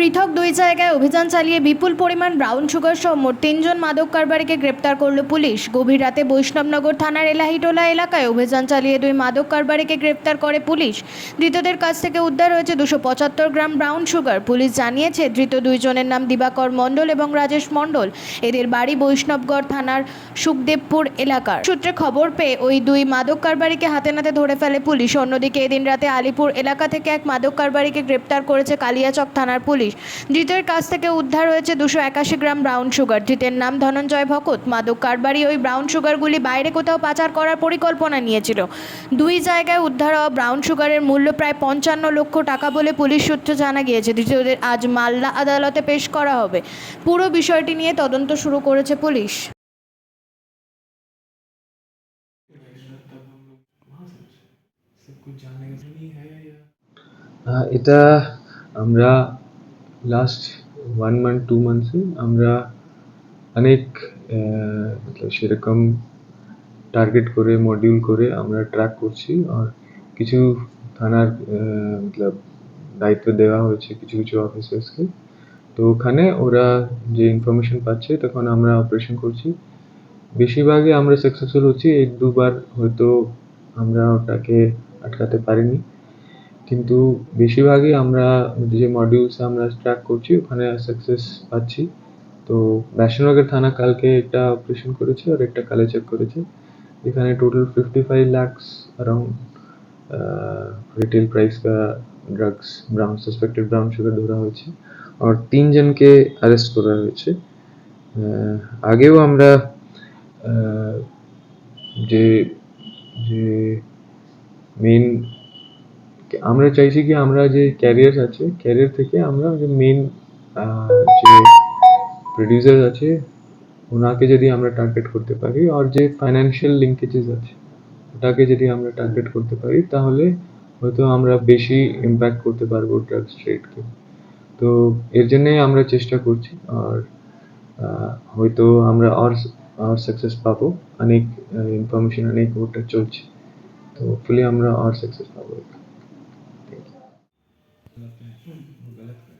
পৃথক দুই জায়গায় অভিযান চালিয়ে বিপুল পরিমাণ ব্রাউন সুগার সহ মোট তিনজন মাদক কারবারিকে গ্রেপ্তার করল পুলিশ। গভীর রাতে বৈষ্ণবনগর থানার এলাহিটোলা এলাকায় অভিযান চালিয়ে দুই মাদক কারবারিকে গ্রেপ্তার করে পুলিশ। ধৃতদের কাছ থেকে উদ্ধার হয়েছে দুশো পঁচাত্তর গ্রাম ব্রাউন সুগার। পুলিশ জানিয়েছে, ধৃত দুইজনের নাম দিবাকর মণ্ডল এবং রাজেশ মণ্ডল। এদের বাড়ি বৈষ্ণবগড় থানার সুখদেবপুর এলাকার। সূত্রে খবর পেয়ে ওই দুই মাদক কারবারিকে হাতে নাতে ধরে ফেলে পুলিশ। অন্যদিকে এদিন রাতে আলিপুর এলাকা থেকে এক মাদক কারবারিকে গ্রেপ্তার করেছে কালিয়াচক থানার পুলিশ। পুলিশ। ধৃতের কাছ থেকে উদ্ধার হয়েছে দুশো একাশি গ্রাম ব্রাউন সুগার ধৃতের নাম ধনঞ্জয় ভকত। মাদক কারবারি ওই ব্রাউন সুগারগুলি বাইরে কোথাও পাচার করার পরিকল্পনা নিয়েছিল। দুই জায়গায় উদ্ধার হওয়া ব্রাউন সুগারের মূল্য প্রায় পঞ্চান্ন লক্ষ টাকা বলে পুলিশ সূত্রে জানা গিয়েছে। ধৃতদের আজ মাল্লা আদালতে পেশ করা হবে। পুরো বিষয়টি নিয়ে তদন্ত শুরু করেছে পুলিশ। এটা আমরা লাস্ট ওয়ান মান্থ টু মান্থসে আমরা অনেক সেরকম টার্গেট করে মডিউল করে আমরা ট্র্যাক করছি আর কিছু থানার মতলব দায়িত্ব দেওয়া হয়েছে কিছু কিছু অফিসার্সকে তো ওখানে ওরা যে ইনফরমেশন পাচ্ছে, তখন আমরা অপারেশন করছি। বেশিরভাগই আমরা সাকসেসফুল হচ্ছি এক দুবার হয়তো আমরা ওটাকে আটকাতে পারিনি। কিন্তু বেশিরভাগই আমরা যে মডিউলস আমরা ট্র্যাক করছি ওখানে সাকসেস পাচ্ছি তো ব্যাসনগর থানা কালকে একটা অপারেশন করেছে আর একটা কালে চেক করেছে এখানে total fifty five lakhs around retail price का drugs brown suspected brown sugar ধরা হয়েছে আর তিনজনকে অ্যারেস্ট করা হয়েছে আহ, আগেও আমরা আহ, যে যে মেন আমরা চাইছি কি আমরা যে ক্যারিয়ার আছে ক্যারিয়ার থেকে আমরা যে মেন যে প্রডিউসার আছে, ওনাকে যদি আমরা টার্গেট করতে পারি আর যে ফাইন্যান্সিয়াল লিঙ্কেজেস আছে, ওটাকে যদি আমরা টার্গেট করতে পারি, তাহলে হয়তো আমরা বেশি ইম্প্যাক্ট করতে পারব ড্রাগস ট্রেডকে তো এর জন্যই আমরা চেষ্টা করছি আর হয়তো আমরা আর আর সাকসেস পাবো। অনেক ইনফরমেশন অনেক ওটা চলছে। তো হোপফুলি আমরা আর সাকসেস পাবো। गलत है गलत है